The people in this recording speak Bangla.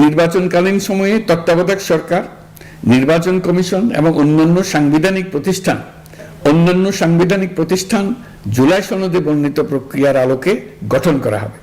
নির্বাচনকালীন সময়ে তত্ত্বাবধায়ক সরকার, নির্বাচন কমিশন এবং অন্যান্য সাংবিধানিক প্রতিষ্ঠান, অন্যান্য সাংবিধানিক প্রতিষ্ঠান জুলাই সনদে বর্ণিত প্রক্রিয়ার আলোকে গঠন করা হবে।